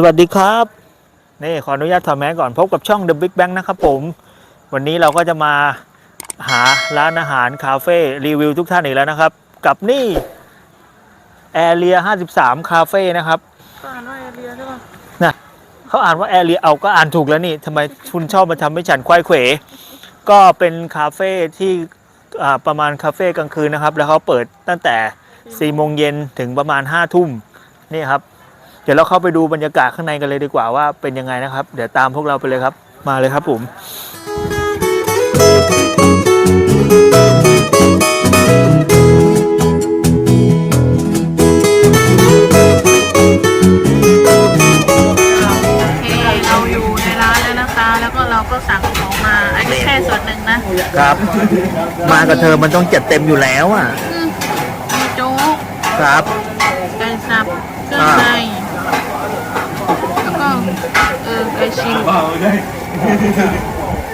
สวัสดีครับ นี่ขออนุญาตถอดแมสก่อนพบกับช่อง The Big Bang นะครับผม วันนี้เราก็จะมาหาร้านอาหารคาเฟ่รีวิวทุกท่านอีกแล้วนะครับ กับนี่แอเรีย53 คาเฟ่นะครับก็อ่านว่าแอเรียใช่ป่ะนะเขาอ่านว่าแอเรียเอาก็อ่านถูกแล้วนี่ทำไมคุณชอบมาทำให้ฉันควายเขวก็เป็นคาเฟ่ที่อ่าประมาณคาเฟ่กลางคืนนะครับ แล้วเขาเปิดตั้งแต่4โมงเย็นถึงประมาณ5ทุ่มนี่ครับเดี๋ยวเราเข้าไปดูบรรยากาศข้างในกันเลยดีกว่าว่าเป็นยังไงนะครับ เดี๋ยวตามพวกเราไปเลยครับ มาเลยครับผมโอเคเราอยู่ในร้านแล้วนะคะ แล้วก็เราก็สั่งของมา อันนี้แค่ส่วนหนึ่งนะครับ มากับเธอมันต้องจัดเต็มอยู่แล้วอะ อืมมีโจ๊กครับไก่สับเครื่องในแล้วก็ เออไก่ชิง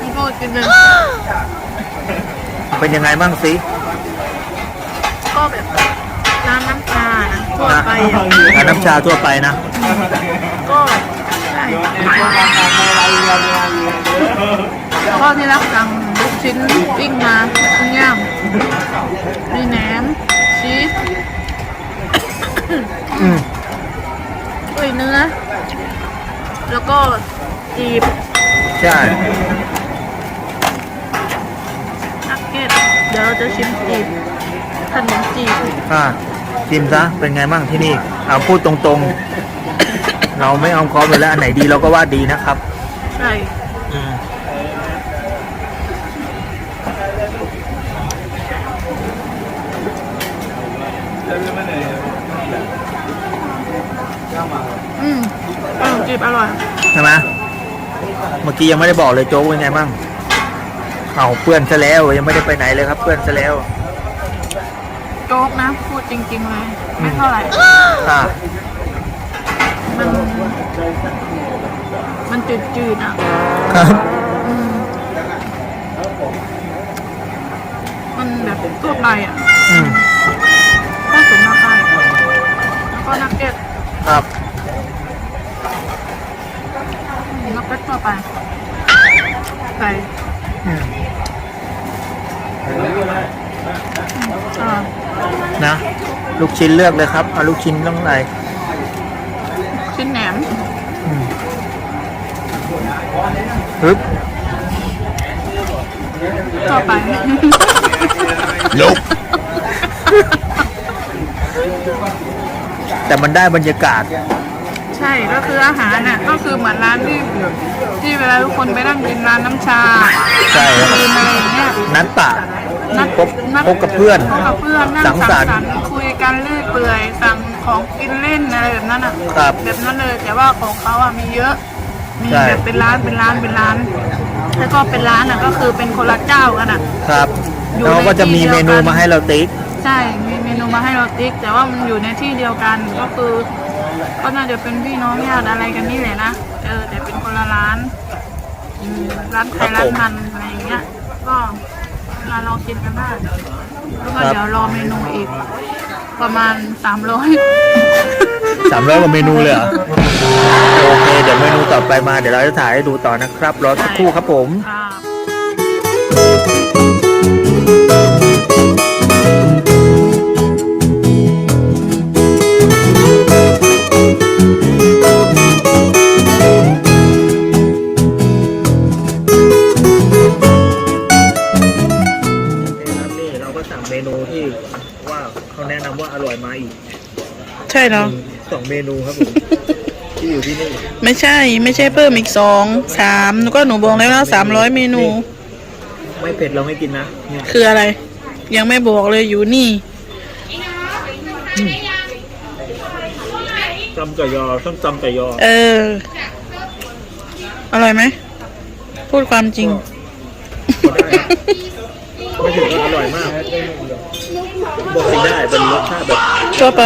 พี่โบดกินเลยเป็นยังไงบ้างสิก็แบบร้านน้ำชานะทั่วไปอะร้านน้ำชาทั่วไปนะ ก็ใช่ก็ที่รักสั่งลูกชิ้นปิ้งมาปิ้งย่างมีแหนมชีสอืม เอ้ยเนื้อ แล้วก็จีบใช่นักเก็ตเดี๋ยวเราจะชิมจีบขนมจีบอ่าชิมซะเป็นไงบ้างที่นี่เอาพูดตรงๆ เราไม่เอาคอมเลยแล้วอันไหนดีเราก็ว่าดีนะครับ ใช่อืมอืม บอร่อย ใช่ไหมเมื่อกี้ยังไม่ได้บอกเลยโจ๊กเป็นไงบ้างเอาเพื่อนซะแล้วยังไม่ได้ไปไหนเลยครับ เพื่อนซะแล้ว โจ๊กนะ พูดจริงๆเลยไม่เท่าไหร่อ่ามันมันจืดๆอะครับมมันแบบทั่วไปอะอืมก็สมราคาแล้วก็นักเก็ตครับ นักเก็ตทั่วไปใส่อืมอ่านะ ลูกชิ้นเลือกเลยครับ เอาลูกชิ้นต้องไหนชิ้นแหนม อืมปึ๊บทั่วไปลุกแต่มันได้บรรยากาศ ใช่ก็คืออาหารน่ะก็คือเหมือนร้านที่ที่เวลาทุกคนไปนั่งกินร้านน้ำชาใช่ครับ กินอะไรอย่างเงี้ย นัดปะนัดพบนัด พบกับเพื่อน พบกับเพื่อนนั่งสัสังงสสรรรรค์ค์คุยกันเรื่อยเปื่อยสั่งของกินเล่นอะไรแบบนั้นอะครับแบบนั้นเลยแต่ว่าของเขาอะมีเยอะมีใช่ แบบเป็นร้านเป็นร้านเป็นร้าน แล้วก็เป็นร้านอะก็คือเป็นคนละเจ้ากันอะ ครับอยู่แล้วก็จะมีในที่เมเดียวกันนูมาให้เราติ๊ก ใช่มีเมนูมาให้เราติ๊ก แต่ว่ามันอยู่ในที่เดียวกันก็คือ ก็น่าจะเป็นพี่น้องญาติอะไรกันนี่แหละนะ เออ แต่เป็นคนละร้านอืมร้านใครครับร้านผมมันอะไรอย่างเงี้ย ก็มาลองกินกันได้แล้วก็ครับเดี๋ยวรอเมนูอีก ประมาณสามร้อยสามร้อยกว่าเมนูเลยเหรอโอเค เดี๋ยวเมนูต่อไปมาเดี๋ยวเราจะถ่ายให้ดูต่อนะครับ รอสักครู่ครับผมครั เหรอสองเมนูครับผมที่อยู่ที่นี่ไม่ใช่ไม่ใช่เพิ่มอีกสองสามก็หนูบอกแล้วนะสามร้อยเมนู ไม่เผ็ดเราไม่กินนะเนี่ยคืออะไร ยังไม่บอกเลยอยู่นี่ จำไก่ยอต้องจำไก่ยอเออ อร่อยไหม พูดความจริง ก็ได้ครับไม่ถึงก็อร่อยมาก บอกกินได้เป็นรสชาติแบบทั่วไป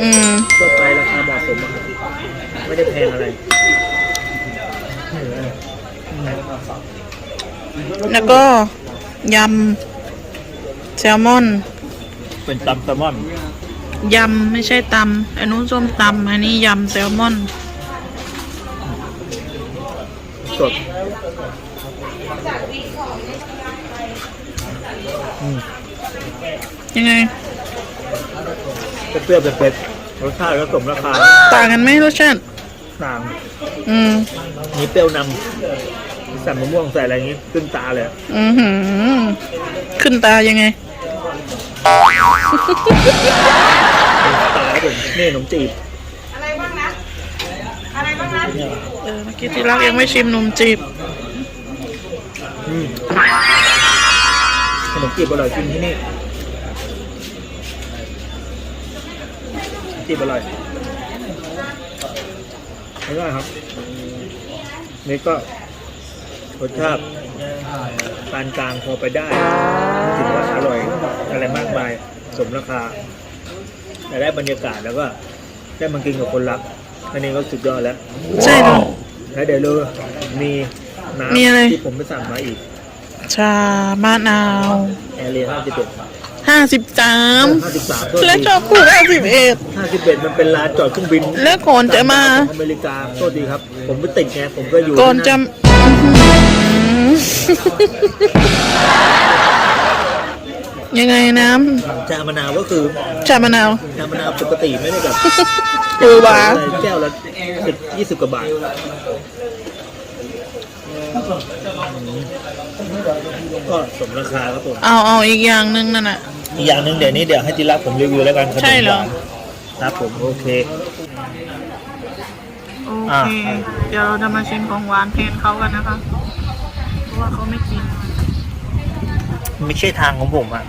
อืม ทั่วไปราคาเหมาะสมอะครับไม่ได้แพงอะไร แล้วก็ยำแซลมอน เป็นตำแซลมอนยำไม่ใช่ตำอันนู้นส้มตำอันนี้ยำแซลมอน สดอืม ยังไง เปรี้ยวๆเผ็ดๆรสชาติก็สมราคาต่างกันไหมรสชาติต่างอืมมีเปรี้ยวนำใส่มะม่วงใส่อะไรอย่างงี้ขึ้นตาเลยอือหือขึ้นตายังไง ตาครับผมนี่ขนมจีบเออเมื่อกี้ที่รักยังไม่ชิมนมจีบ อืมข นมจีบอร่อยจริงที่นี่จีบอร่อยไม่ได้ครับ นี่ก็รสชาติปานกลางพอไปได้ไม่ถึงว่าอร่อยอะไรมากมายสมราคา แต่ได้บรรยากาศแล้วก็ได้มากินกับคนรัก อันนี้ก็สุดยอดแล้ว ใช่เหรอแล้วเดี๋ยวเลยมีมีอะไรน้ำที่ผมไปสั่งมาอีก ชามะนาวแอร์เรียห้าสิบเอ็ดห้าสิบสามห้าสิบสามและชอบพูดห้าสิบเอ็ดห้าสิบเอ็ดมันเป็นลานจอดเครื่องบินและก่อนจะมาของอเมริกาโทษดีครับ ผมไปติดไงผมก็อยู่ก่อนจะที่ยังไงน้นั่นชามะนาวก็คือำชามะนาวชามะนาวปกติไม่ได้แบบเออว่ะแก้วละสิบยี่สิบกว่าบาท ก็สมราคาครับผมเอาเอาอีกอย่างหนึ่งนั่นน่ะ อีกอย่างหนึ่งเดี๋ยวนี้เดี๋ยวให้จิรักผมรีวิวแล้วกันขนมใช่เหรอวานครับผมโอเค โออะเคเดี๋ยวเราจะมาชิมของหวานแทนเขากันนะคะ เพราะว่าเขาไม่กิน ไม่ใช่ทางของผมอะ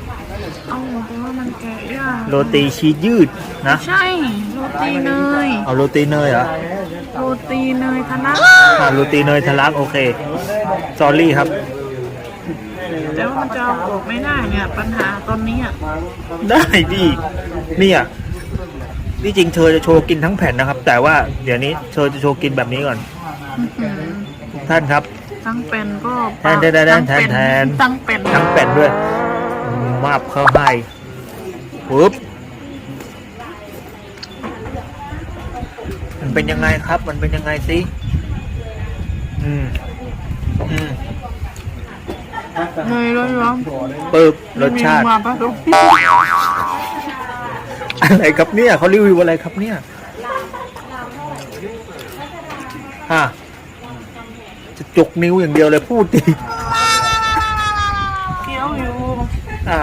เอ้าเพราะว่ามันแกะยากโรตีชีสยืดนะ ใช่ โรตีเนยเอาโรตีเนยเหรอ โรตีเนยทะลักอ่าโรตีเนยทะลักโอเคสอรี่ครับ แต่ว่ามันจะเอาออกไม่ได้เนี่ย ปัญหาตอนนี้อะได้ดิเนี่ยนี่จริงเธอจะโชว์กินทั้งแผ่นนะครับ แต่ว่าเดี๋ยวนี้เธอจะโชว์กินแบบนี้ก่อนอื้อหือทุกท่านครับ ทั้งเป็นก็แทนแทนแทนทั้งเป็นแทน ทั้งเป็นทั้งแผ่นด้วย มาบเข้าให้ปุ๊บมัน เป็นยังไงครับ มันเป็นยังไงสิอืมอืมเนยร้อนปึ๊บๆรสชาติมีมาผสมอะไรครับเนี่ยเขารีวิวอะไรครับเนี่ยอะจะจกนิ้วอย่างเดียวเลยพูดดิเคี้ยวอยู่อะ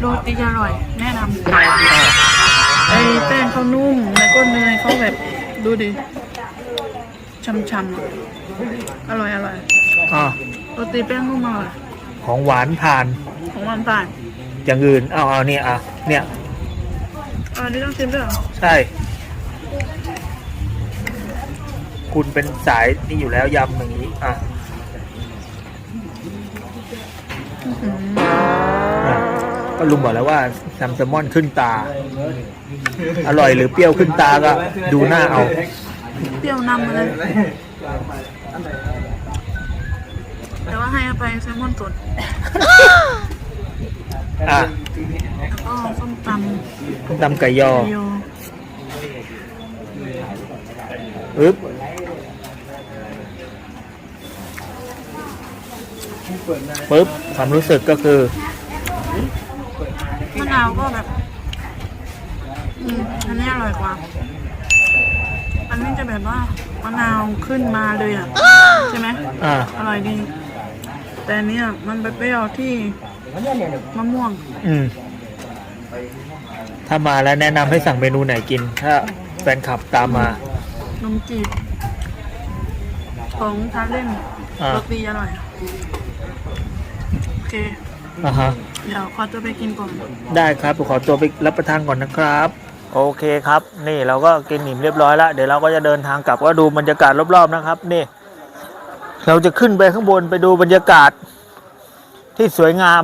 โรตีอร่อย แนะนำไอ้แป้งเขานุ่มแล้วก็เนยเขาแบบ ดูดิช่ำๆอะอร่อยอร่อยอะโรตีแป้งนุ่มอร่อยของหวานผ่าน ของมันต่างอย่างอื่นเอาเอาเนี่ยอะเนี่ยอันนี้ต้องชิมด้วยเหรอใช่ คุณเป็นสายนี่อยู่แล้วยำอย่างนี้อะ อื้อหืออะ ก็ลุงบอกแล้วว่าแซมแซลมอนขึ้นตา อร่อยหรือเปรี้ยวขึ้นตาก็ดูหน้าเอา เปรี้ยวนำมาเลย แต่ว่าให้อภัยแซลมอนสดอะแล้วก็ส้มตำตำไก่ยอโยอึ๊บปึ๊บความรู้สึกก็คือ มะนาวก็แบบ อืมอันนี้อร่อยกว่า อันนี้จะแบบว่ามะนาวขึ้นมาเลยอะใช่ไหมอ่า อร่อยดี แต่อันเนี้ยมันไปเปรี้ยวที่มะม่วง อืม ถ้ามาแล้วแนะนำให้สั่งเมนูไหนกิน ถ้าแฟนคลับตามมา นมจีบของทานเล่นอ่า โรตีอร่อย โอเค อ่าฮะ เดี๋ยวขอตัวไปกินก่อนได้ครับขอตัวไปรับประทานก่อนนะครับ โอเคครับ นี่เราก็กินหนิมเรียบร้อยแล้วเดี๋ยวเราก็จะเดินทางกลับก็ดูบรรยากาศรอบๆนะครับ นี่ เราจะขึ้นไปข้างบนไปดูบรรยากาศ ที่สวยงาม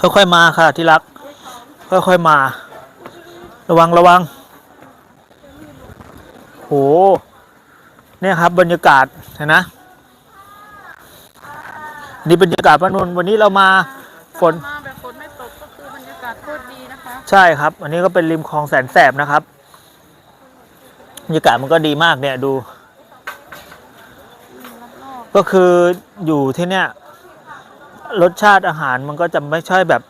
ค่อยๆมาค่ะที่รัก ค่อยๆมา ระวังระวังโหเนี่ยครับบรรยากาศเห็นนะ นี่บรรยากาศพระนนท์วันนี้เรามาฝนมาแบบฝนไม่ตกก็คือบรรยากาศโคตรดีนะคะใช่ครับ อันนี้ก็เป็นริมคลองแสนแสบนะครับบรรยากาศมันก็ดีมากเนี่ยดู ก็คืออยู่ที่เนี่ยรสชาติอาหารมันก็จะไม่ใช่แบบ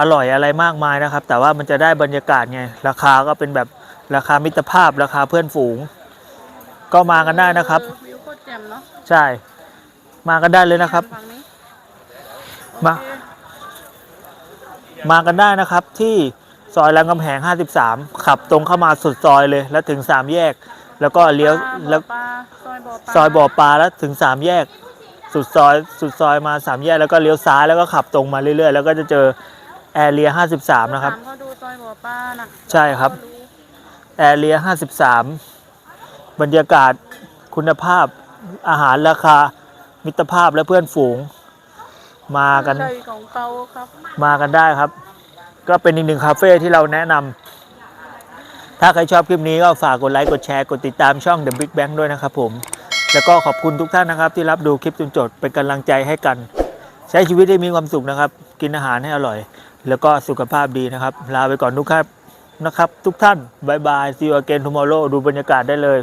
อร่อยอะไรมากมายนะครับ แต่ว่ามันจะได้บรรยากาศไงราคาก็เป็นแบบราคามิตรภาพราคาเพื่อนฝูง ก็มากันได้นะครับเออวิวโคตรแจ่มเนาะใช่ มากันได้เลยนะครับฝั่งนี้มาโอเคมากันได้นะครับ ที่ซอยรามคำแหง 53 ขับตรงเข้ามาสุดซอยเลย แล้วถึง 3 แยก แล้วก็เลี้ยวปลาแล้วบ่อปลาซอยบ่อปลาซอยบ่อปลาแล้วถึง 3 แยก สุดซอยสุดซอยมา 3 แยกแล้วก็เลี้ยวซ้ายแล้วก็ขับตรงมาเรื่อยๆ แล้วก็จะเจอแอเรีย 53 นะครับถามเขาดูซอยบ่อปลาน่ะใช่ครับเขาดูแอเรีย 53 บรรยากาศคุณภาพอาหารราคา มิตรภาพและเพื่อนฝูง มากันใจของเขาครับมากันได้ครับ ก็เป็นอีกหนึ่งคาเฟ่ที่เราแนะนำถ้าใครชอบคลิปนี้ก็ฝากกดไลค์กดแชร์กดติดตามช่อง The Big Bang ด้วยนะครับผม แล้วก็ขอบคุณทุกท่านนะครับ ที่รับดูคลิปจนจบเป็นกำลังใจให้กัน ใช้ชีวิตให้มีความสุขนะครับ กินอาหารให้อร่อย แล้วก็สุขภาพดีนะครับ ลาไปก่อนทุกครับนะครับ ทุกท่านบายบาย see you again tomorrow ดูบรรยากาศได้เลย